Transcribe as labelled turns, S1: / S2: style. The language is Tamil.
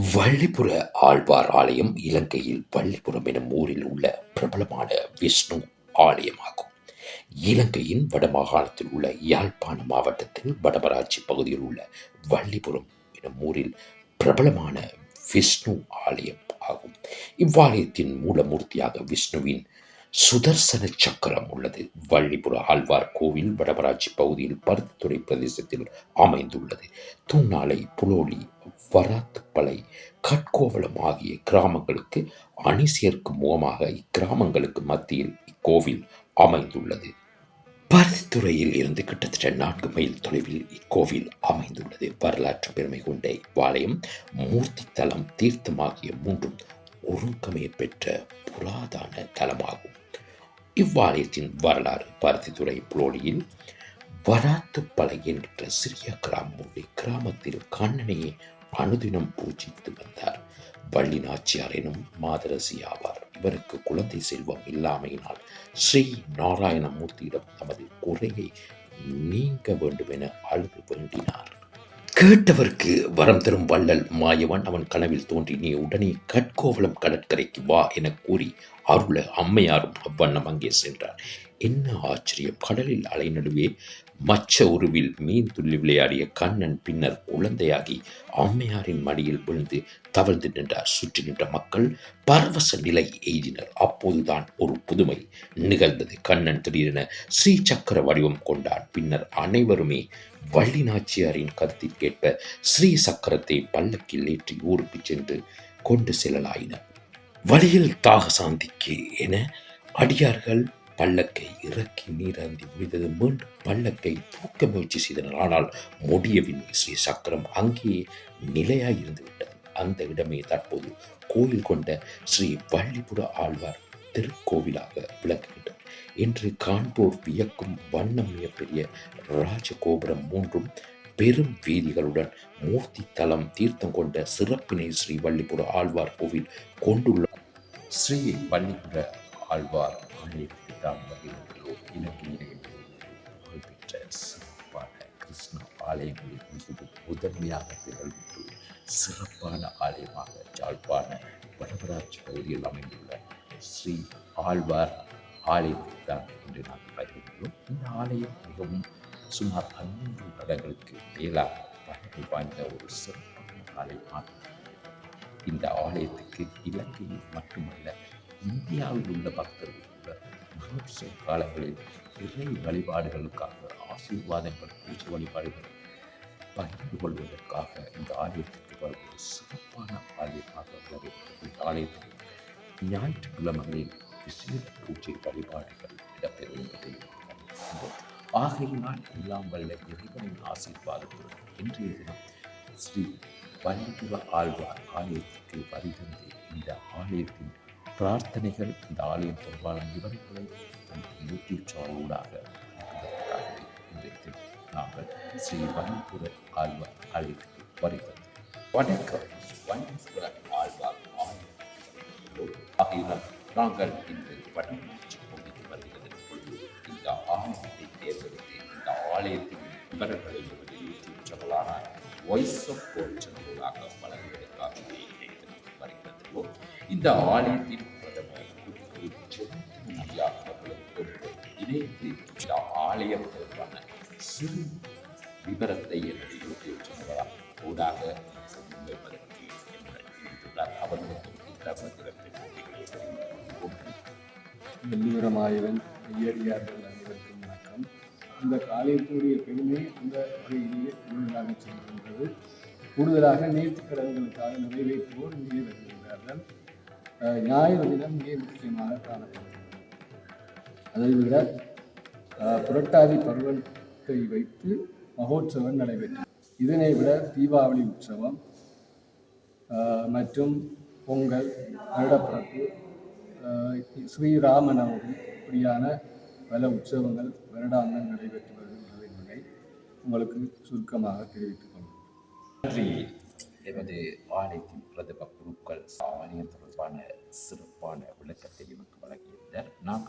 S1: வள்ளிபுர ஆழ்வார் ஆலயம் இலங்கையில் வள்ளிபுரம் எனும் ஊரில் உள்ள பிரபலமான விஷ்ணு ஆலயமாகும். இலங்கையின் வடமாகாணத்தில் உள்ள யாழ்ப்பாண மாவட்டத்தில் வடமராட்சி பகுதியில் உள்ள வள்ளிபுரம் எனும் ஊரில் பிரபலமான விஷ்ணு ஆலயம் ஆகும். இவ்வாலயத்தின் மூலமூர்த்தியாக விஷ்ணுவின் சுதர்சன சக்கரம் உள்ளது. வள்ளிபுர ஆழ்வார் கோவில் வடமராட்சி பகுதியில் பருத்தித்துறை பிரதேசத்தில் அமைந்துள்ளது. தூணாலை புலோலி வராத்துப்பளை கட்கோவளம் ஆகிய கிராமங்களுக்கு அணி சேர்க்கும் முகமாக இக்கிராமங்களுக்கு மத்தியில் இக்கோவில் அமைந்துள்ளது. பருத்தித்துறையில் இருந்து கிட்டத்தட்ட நான்கு மைல் தொலைவில் இக்கோவில் அமைந்துள்ளது. வரலாற்று பெருமை கொண்ட இவ்வாலயம் மூர்த்தி தலம் தீர்த்தம் ஆகிய மூன்றும் ஒருங்கமைய பெற்ற புராதான தலமாகும். இவ்வாலயத்தின் வரலாறு பருத்தித்துறை புலோலியில் வராத்துப்பளை என்கிற சிறிய கிராமம் உள்ள கிராமத்தில் கண்ணனையை அனுதினம் பூஜித்து வந்தார். வள்ளி நாச்சியார் எனும் மாதரசி ஆவார் இவருக்கு குழந்தை செல்வம் இல்லாமையினால் ஸ்ரீ நாராயணமூர்த்தியிடம் தமது குறையை நீங்க வேண்டும் என அழுது வேண்டினார். கேட்டவர்க்கு வரம் தரும் வள்ளல் மாயவன் அவன் கனவில் தோன்றி நீ உடனே கட்கோவலம் கடற்கரைக்கு வா என கூறி அருள அம்மையாரும் அவ்வண்ணம் அங்கே சென்றார். என்ன ஆச்சரியம்! கடலில் அலை நடுவே மச்ச உருவில் மீன் துள்ளி விளையாடிய கண்ணன் பின்னர் குழந்தையாகி அம்மையாரின் மடியில் விழுந்து தவழ்ந்து நின்றார். சுற்றி நின்ற மக்கள் பரவச நிலை எய்தினர். அப்போதுதான் ஒரு புதுமை நிகழ்ந்தது. கண்ணன் திடீரென ஸ்ரீ சக்கர வடிவம் கொண்டான் பின்னர் அனைவருமே வள்ளி நாச்சியாரின் கருத்தில் கேட்ப ஸ்ரீ சக்கரத்தை பல்லக்கில் ஏற்றி ஊருக்கு சென்று கொண்டு செல்லலாயினர். வழியில் தாக சாந்திக்கு என அடியார்கள் பல்லக்கை இறக்கி நீராந்தி முடிந்தது மீண்டும் பல்லக்கை தூக்க முயற்சி செய்தனர். ஆனால் முடியவில்லை. ஸ்ரீ சக்கரம் அங்கேயே நிலையாய் இருந்து விட்டது. அந்த இடமே தற்போது கோயில் கொண்ட ஸ்ரீ வள்ளிபுர ஆழ்வார் திருக்கோவிலாக விளங்குகின்றது இன்று காண்போர் வியக்கும் வண்ணம் மிகப்பெரிய ராஜகோபுரம் மூன்றும் பெரும் வீதிகளுடன் மூர்த்தி தலம் தீர்த்தம் கொண்ட சிறப்பினை ஸ்ரீ வள்ளிபுர ஆழ்வார் கோவில் கொண்டுள்ள ஸ்ரீ வள்ளிபுர ஆழ்வார் ஆலயத்துக்கு இலங்கையிலே புகழ்பெற்ற சிறப்பான கிருஷ்ண ஆலயங்களில் மிகவும் முதன்மையாக திகழ்ந்து சிறப்பான ஆலயமாக ஜாழ்ப்பாண வடபராட்சி பகுதியில் அமைந்துள்ள ஸ்ரீ ஆழ்வார் ஆலயத்தான் தான் நாம் வருகின்றோம் இந்த ஆலயம் மிகவும் சுமார் பன்னெண்டு வருடங்களுக்கு மேலாக பழமை வாய்ந்த ஒரு சிறப்பான ஆலயமாக இந்த ஆலயத்துக்கு இலங்கையில் மட்டுமல்ல இந்தியாவில் உள்ள பக்தர்கள் கூட மகோத்சவ காலங்களில் இறை வழிபாடுகளுக்காக ஆசீர்வாதங்கள் பூஜை வழிபாடுகள் பகிர்ந்து கொள்வதற்காக இந்த ஆலயத்திற்கு வருவது சிறப்பான ஆலயமாக உள்ளது இந்த ஆலயத்தில் ஞாயிற்றுக்கிழமைகளில் விசேட பூஜை வழிபாடுகள் இடம்பெறுவதை ஆகையினால் எல்லாம் வல்ல இறைவனின் ஆசீர்வாதத்துடன் இன்றைய தினம் ஸ்ரீ வள்ளிபுர ஆழ்வார் ஆலயத்திற்கு வருகின்ற இந்த ஆலயத்தின் பிரார்த்தனைகள் இந்த ஆலயம் தொடர்பான விவரங்களை தனது யூடியூப் சேனலூடாக அனுப்புவதற்காகவே இன்றைய தினம் நாங்கள் ஸ்ரீ வள்ளிபுர ஆழ்வார் ஆலயத்துக்கு வருகிறது வணக்கம். வள்ளிபுர நாங்கள் இன்று வடமாட்சி பகுதிக்கு வருகிறது. பொழுது இந்த ஆலயத்தை தேர்ந்தெடுத்து இந்த ஆலயத்தின் விவரங்களை ஒரு யூடியூப் சேனலான வாய்ஸ் ஆஃப் கோட் சேனலாக வழங்குவதற்காகவே இன்றைய வருகிறது இந்த ஆலயத்தின் பிரதமர் இணைந்து இந்த ஆலயம் தொடர்பான சிறு விவரத்தை என்னுடைய யூடியூப் சேனலாக ஊடாக முன்வைப்பதற்கு எங்கள் அவர்களுக்கும் இந்த
S2: வெள்ளிவரமாயவன் ஐயடியார்கள் அனைவருக்கும் வணக்கம். இந்த காலையத்துடைய பெருமை இந்த வகையிலேயே கூடுதலாக செல்கின்றது. கூடுதலாக நேர்த்திக்கடன்களுக்காக நிறைவேற்றுவோர் இங்கே வருகின்றார்கள். ஞாயிறு தினம் மிக முக்கியமாக காணப்படுகிறது. அதை விட புரட்டாதி பருவத்தை வைத்து மகோற்சவம் நடைபெற்றது. இதனை விட தீபாவளி உற்சவம் மற்றும் பொங்கல் வருடப்பிறப்பு ஸ்ரீராமநவமி இப்படியான பல உற்சவங்கள் வருடாந்தம் நடைபெற்று வருகின்றது என்பதை உங்களுக்கு சுருக்கமாக தெரிவித்துக் கொள்கிறேன்.
S1: நன்றி. எமது ஆலயத்தின் பிரதம குருக்கள் ஆலயம் தொடர்பான சிறப்பான விளக்கத்தை எமக்கு வழங்கியிருந்தார் நாம்